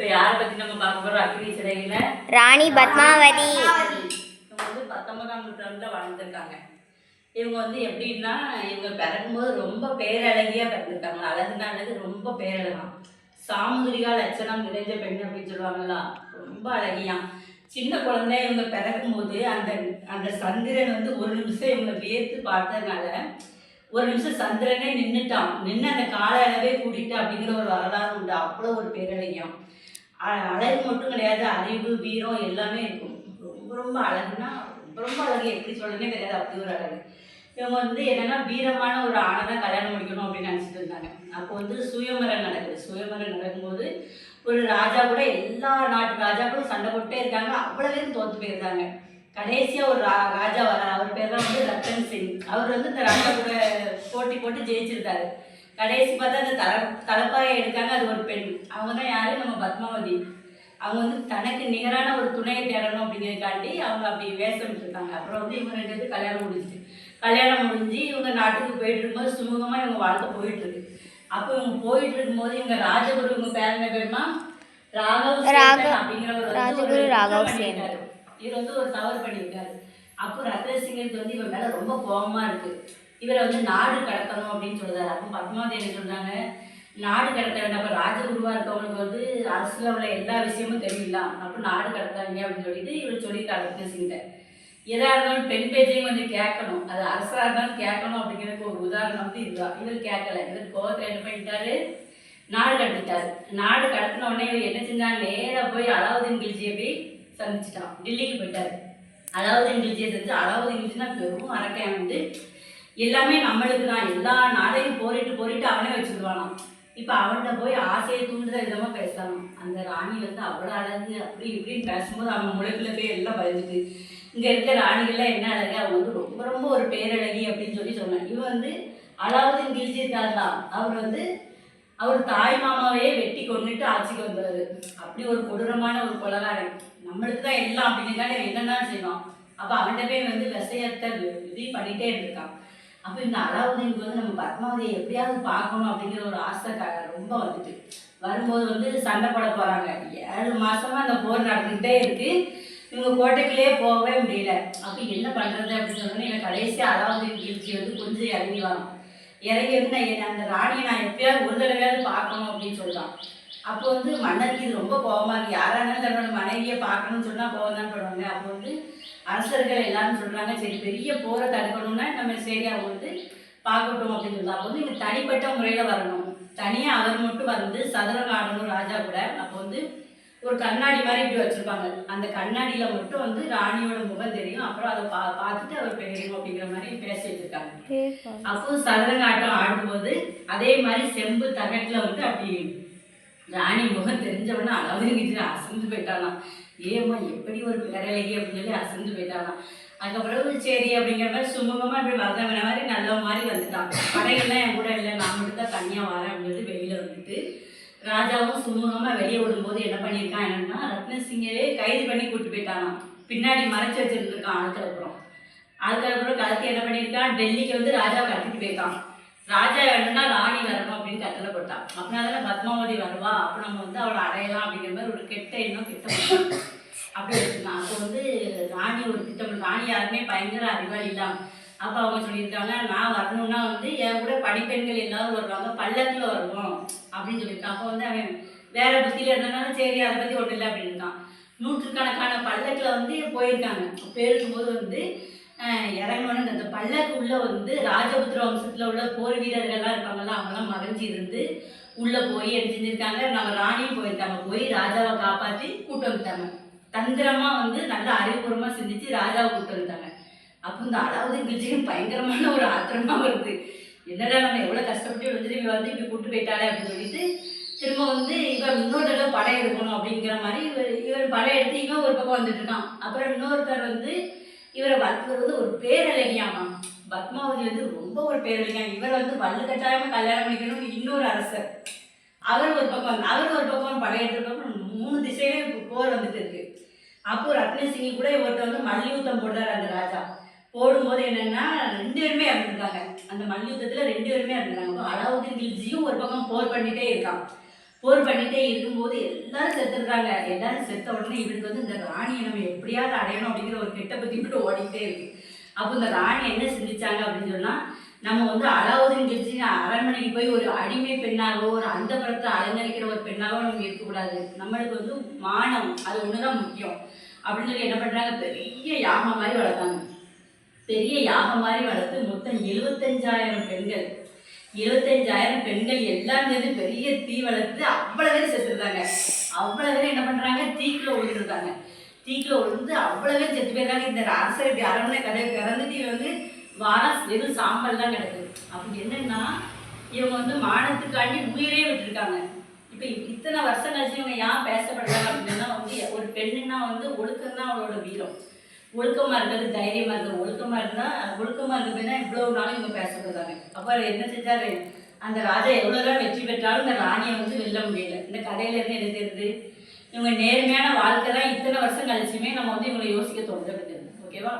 இப்போ யாரை பத்தி நம்ம பார்க்க போறோம்? அக்னி சிறையில ராணி பத்மாவதி. இவங்க வந்து பத்தொன்பதாம் நூற்றாண்டுல வாழ்ந்திருக்காங்க இவங்க வந்து எப்படின்னா இவங்க பிறக்கும்போது ரொம்ப பேரழகியா பிறந்திருக்காங்க. அழகுனா அழகு ரொம்ப பேரழகாம் சாமுதிரிகா லட்சணம் நிறைஞ்ச பெண் அப்படின்னு சொல்லுவாங்கல்ல. ரொம்ப அழகியாம் சின்ன குழந்தை இவங்க பிறக்கும்போது அந்த அந்த சந்திரன் வந்து ஒரு நிமிஷம் இவங்க வேர்த்து பார்த்ததுனால ஒரு நிமிஷம் சந்திரனே நின்றுட்டான் நின்று அந்த கால அளவே கூட்டிட்டு அப்படிங்கிற ஒரு வரலாறு உண்டு. அவ்வளோ ஒரு பேரழகியம். அ- அழகு மட்டும் கிடையாது அறிவு வீரம் எல்லாமே இருக்கும். ரொம்ப ரொம்ப அழகுனா ரொம்ப ரொம்ப அழகு எப்படி சொல்லணும்னே தெரியாது அப்படி ஒரு அழகு. இவங்க வந்து என்னன்னா வீரமான ஒரு ஆணை தான் கல்யாணம் முடிக்கணும் அப்படின்னு நினச்சிட்டு இருந்தாங்க. அப்போ வந்து சுயமரம் நடக்குது. சுயமரம் நடக்கும்போது ஒரு ராஜா கூட எல்லா நாட்டு ராஜாக்களும் சண்டை போட்டே இருக்காங்க. அவ்வளோ பேரும் தோற்று போயிருந்தாங்க. கடைசியாக ஒரு ரா ராஜா வர அவர் பேர் தான் வந்து ரத்தன் சிங். அவர் வந்து இந்த ராஜா கூட போட்டி போட்டு ஜெயிச்சிருக்காரு கடைசி பார்த்தா அந்த தல தலைப்பாயை எடுக்காங்க அது ஒரு பெண். அவங்க தான் யாரு? நம்ம பத்மாவதி. அவங்க வந்து தனக்கு நிகரான ஒரு துணையை தேடணும் அப்படிங்கிறதுக்காண்டி அவங்க அப்படி வேஷம் இருக்காங்க அப்புறம் வந்து இவங்க ரெண்டு பேரும் கல்யாணம் முடிஞ்சுச்சு கல்யாணம் முடிஞ்சு இவங்க நாட்டுக்கு போயிட்டு இருக்கும்போது சுமூகமாக இவங்க வாழ்க்கை போயிட்டு இருக்கு அப்போ இவங்க போயிட்டு இருக்கும்போது இவங்க ராஜகுரு இவங்க பேர் என்ன பேருமா ராகவ் அப்படிங்கிறவர் ராஜகுரு ஒரு ராகவ். பண்ணியிருக்காரு. இவர் வந்து ஒரு தவறு பண்ணியிருக்காரு. அப்போ ரத்னசிங்கருக்கு வந்து இவர் மேல ரொம்ப கோபமா இருக்கு. இவரை வந்து நாடு கடத்தணும் அப்படின்னு சொல்றாரு அப்போ பத்மாவதி என்ன சொல்றாங்க. நாடு கடத்த வேண்டாம் அப்போ ராஜகுருவா இருக்கவங்களுக்கு வந்து அரசுல உள்ள எல்லா விஷயமும் தெரியலாம் அப்போ நாடு கடத்தாங்க அப்படின்னு சொல்லிட்டு இவர் சொல்லியிருக்காரு ரத்னசிங்கிட்ட எதா இருந்தாலும் பெண் பேச்சையும் கொஞ்சம் கேட்கணும். அது அரசா இருந்தாலும் கேட்கணும் அப்படிங்கிறதுக்கு ஒரு உதாரணம் வந்து இதுதான் இவர் கேட்கல. இவர் கோவத்தை என்ன பண்ணிட்டாரு? நாடு கடத்திட்டாரு. நாடு கடத்தின உடனே இவர் என்ன செஞ்சாங்க நேராக போய் அலாவுதீன் கில்ஜியை போய் சந்திச்சிட்டான். டெல்லிக்கு போயிட்டாரு. அலாவுதீன் கில்ஜியை சந்திச்சு அலாவுதீன் கில்ஜினா பெரும் அரக்கன் வந்து எல்லாமே நம்மளுக்கு தான் எல்லா நாடையும் போரிட்டு போரிட்டு அவனே வச்சுருவானாம். இப்போ அவன்கிட்ட போய் ஆசையை தூண்டுற விதமாக பேசலாம் அந்த ராணி வந்து அவ்வளோ அழகு அப்படி இப்படின்னு பேசும்போது அவன் முளைக்குள்ள போய் எல்லாம் பயந்துட்டு இங்கே இருக்க ராணிகள்லாம் என்ன அழகு? அவங்க வந்து ரொம்ப ரொம்ப ஒரு பேரழகி அப்படின்னு சொல்லி சொன்னான். இவன் வந்து அலாவுதீன் கில்ஜி இருக்காருலாம் அவர் வந்து அவர் தாய் மாமாவையே வெட்டி கொண்டுட்டு ஆட்சிக்கு வந்தாரு அப்படி ஒரு கொடூரமான ஒரு கொலகாரன். நம்மளுக்கு தான் எல்லாம் அப்படிங்கிறதால என்னென்ன செய்வான். அப்போ அவன்கிட்ட போய் வந்து விஷயத்தை இது பண்ணிகிட்டே இருந்திருக்கான். அப்போ இந்த அலாவுதீனுக்கு வந்து நம்ம பத்மாவதியை எப்படியாவது பார்க்கணும் அப்படிங்கிற ஒரு ஆசை ரொம்ப வந்துட்டு. வரும்போது வந்து சண்டை போட போகிறாங்க ஏழு மாதமாக அந்த போர் நடந்துக்கிட்டே இருக்குது இவங்க கோட்டைக்குள்ளேயே போகவே முடியல. அப்போ என்ன பண்ணுறது அப்படின்னு சொன்னோன்னே எனக்கு கடைசியாக அலாவுதீன் கீழ்ச்சி வந்து கொஞ்சம் இறங்கி வரும் இறங்கி வந்து நான் என் அந்த ராணியை நான் எப்பயாவது ஒரு தடவையாவது பார்க்கணும் அப்படின்னு சொல்கிறான் அப்போ வந்து மன்னருக்கு இது ரொம்ப கோபமாக இருக்குது யாராக இருந்தாலும் தன்னோட மனைவியை பார்க்கணும்னு சொன்னால் கோபம் தான் பண்ணுவாங்க அப்போ வந்து அரசர்கள் எல்லாரும் சொல்றாங்க சரி பெரிய போரை தடுக்கணும்னா நம்ம சரி அவங்க வந்து பார்க்கட்டும் அப்படின்னு அப்போ வந்து இங்க தனிப்பட்ட முறையில வரணும். தனியா அவர் மட்டும் வந்து சதுரங்க ஆடணும் ராஜா கூட அப்போ வந்து ஒரு கண்ணாடி மாதிரி இப்படி வச்சிருப்பாங்க. அந்த கண்ணாடியில மட்டும் வந்து ராணியோட முகம் தெரியும். அப்புறம் அதை பா பார்த்துட்டு அவர் பெரியணும் அப்படிங்கிற மாதிரி பேசி வச்சிருக்காங்க. அப்போ சதுரங்க ஆட்டம் ஆடும்போது அதே மாதிரி செம்பு தகட்டில் வந்து அப்படி ராணி முகம் தெரிஞ்சவொடனே அதாவது கிட்ட அசந்து போயிட்டாலாம் ஏம்மா எப்படி ஒரு பேரழகி அப்படின்னு சொல்லி அசந்து போயிட்டாலாம் அதுக்கப்புறம் சரி அப்படிங்கிற மாதிரி சுமூகமாக இப்படி வந்தவன மாதிரி நல்ல மாதிரி வந்துட்டான். படையெல்லாம் என் கூட இல்லை நான் மட்டும் தான் தனியாக வரேன் அப்படின்னு சொல்லி வந்துட்டு ராஜாவும் சுமூகமாக வெளியே விடும்போது என்ன பண்ணியிருக்கான் என்னன்னா ரத்னசிங்கவே கைது பண்ணி கூட்டு போயிட்டானான் பின்னாடி மறைச்சி வச்சிருந்துருக்கான் ஆட்கள் அப்புறம் அதுக்கப்புறம் கலத்தி என்ன பண்ணியிருக்கான்? டெல்லிக்கு வந்து ராஜாவை கடத்திட்டு போயிருக்கான். ராஜா வேணும்னா ராணி வரணும் அப்படின்னு கட்டளை போட்டான். அப்படின்னா பத்மாவதி வருவா. அப்போ நம்ம வந்து அவளை அடையலாம் அப்படிங்கிற மாதிரி ஒரு கெட்ட எண்ணம் திட்டம் அப்படி வச்சுருந்தான் அப்போ வந்து ராணி ஒரு திட்டம் ராணி யாருமே பயங்கர அறிவா இல்லாமல் அப்போ அவங்க சொல்லியிருக்காங்க நான் வரணும்னா வந்து என் கூட படிப்பெண்கள் எல்லாரும் வருவாங்க பள்ளத்தில் வருவோம் அப்படின்னு சொல்லியிருக்கான் அப்போ வந்து அவன் வேற புத்தியில் இருந்தனால சரி அதை பற்றி ஒன்றும் இல்லை அப்படின்னு நூற்றுக்கணக்கான பள்ளத்தில் வந்து போயிருக்காங்க. போயிருக்கும்போது வந்து இறங்கணும்னு அந்த பல்லக்கு உள்ள வந்து ராஜபுத்திர வம்சத்தில் உள்ள போர் வீரர்கள்லாம் இருப்பாங்கல்ல அவங்களாம் மறைஞ்சு இருந்து உள்ள போய் என்ன செஞ்சிருக்காங்க நம்ம ராணியும் போயிருக்காங்க. போய் ராஜாவை காப்பாற்றி கூட்டு வந்துட்டாங்க. தந்திரமா வந்து நல்லா அறிவுபூர்வமா சிந்திச்சு ராஜாவை கூட்டு வந்துட்டாங்க. அப்போ இந்த அலாவுதீன் கில்ஜிக்கு பயங்கரமான ஒரு ஆத்திரமா வருது. என்னடா நம்ம எவ்வளோ கஷ்டப்பட்டு வந்து இவ வந்து இப்படி கூட்டு போயிட்டாளே அப்படின்னு சொல்லிட்டு திரும்ப வந்து இவன் இன்னொரு தடவை படை எடுக்கணும் அப்படிங்கிற மாதிரி இவர் இவர் படை எடுத்து இவன் ஒரு பக்கம் வந்துட்டு இருக்கான். அப்புறம் இன்னொருத்தர் வந்து இவரை வளர்த்தவர் வந்து ஒரு பேரழகியாமா பத்மாவதி வந்து ரொம்ப ஒரு பேரழகியா. இவர் வந்து வல்லு கட்டாயமா கல்யாணம் பண்ணிக்கணும்னு இன்னொரு அரசர். அவர் ஒரு பக்கம் அவர் ஒரு பக்கம் படையெடுத்த பக்கம் மூணு திசையிலே இப்போ போர் வந்துட்டு இருக்கு. அப்போ ரத்னசிங் கூட இவர்கிட்ட வந்து மல்யுத்தம் போடுறாரு அந்த ராஜா. போடும்போது என்னன்னா ரெண்டு பேருமே இறந்துருக்காங்க. அந்த மல்யுத்தத்துல ரெண்டு பேருமே இறந்துருக்காங்க. அலாவுதீன் கில்ஜியும் ஒரு பக்கம் போர் பண்ணிட்டே இருக்கான். போர் பண்ணிட்டே இருக்கும்போது எல்லாரும் செத்துருக்காங்க எல்லாரும் செத்த உடனே இவருக்கு வந்து இந்த ராணியை நம்ம எப்படியாவது அடையணும் அப்படிங்கிற ஒரு கெட்ட பத்தி மட்டும் ஓடிக்கிட்டே இருக்கு. அப்போ இந்த ராணி என்ன சிந்திச்சாங்க அப்படின்னு சொன்னா நம்ம வந்து அலாவுதீன் கில்ஜி அரண்மனைக்கு போய் ஒரு அடிமை பெண்ணாகவோ ஒரு அந்த புறத்தை அலங்கரிக்கிற ஒரு பெண்ணாகவோ நம்ம இருக்கக்கூடாது. நம்மளுக்கு வந்து மானம் அது ஒண்ணுதான் முக்கியம். அப்படின்னு சொல்லி என்ன பண்றாங்க? பெரிய யாகம் மாதிரி வளர்த்தாங்க. பெரிய யாகம் மாதிரி வளர்த்து மொத்தம் எழுபத்தஞ்சாயிரம் பெண்கள் இருபத்தஞ்சாயிரம் பெண்கள் எல்லாம் சேர்ந்து பெரிய தீ வளர்த்து அவ்வளவு பேர் செத்துருக்காங்க அவ்வளவு பேர் என்ன பண்றாங்க? தீக்குள்ள விழுந்துருக்காங்க தீக்குள்ள விழுந்து அவ்வளவு பேர் செத்து போயிருக்காங்க. இந்த அரசர் இப்படி அரண்மனை கதை திறந்துட்டு வந்து வாரம் வெறும் சாம்பல் தான் கிடக்குது. அப்படி என்னன்னா இவங்க வந்து மானத்துக்காண்டி உயிரே விட்டுருக்காங்க. இப்போ இத்தனை வருஷம் கழிச்சு இவங்க ஏன் பேசப்படுறாங்க அப்படின்னா வந்து ஒரு பெண்ணுன்னா வந்து ஒழுக்கம் தான் அவளோட வீரம். ஒழுக்கமாக இருக்கிறது தைரியமாக இருக்கிறது. ஒழுக்கமாக இருந்தால் ஒழுக்கமாக இருக்கிறதுனா இவ்வளோ நாளும் இவங்க பேசப்படுறாங்க அப்போ என்ன செஞ்சாரு? அந்த ராஜா எவ்வளவுதான் வெற்றி பெற்றாலும் இந்த ராணியை வந்து வெல்ல முடியல. இந்த கதையிலேருந்து என்ன தெரியுது இவங்க நேர்மையான வாழ்க்கை தான் இத்தனை வருஷம் கழிச்சுமே நம்ம வந்து இவங்களை யோசிக்க தோணுது ஓகேவா?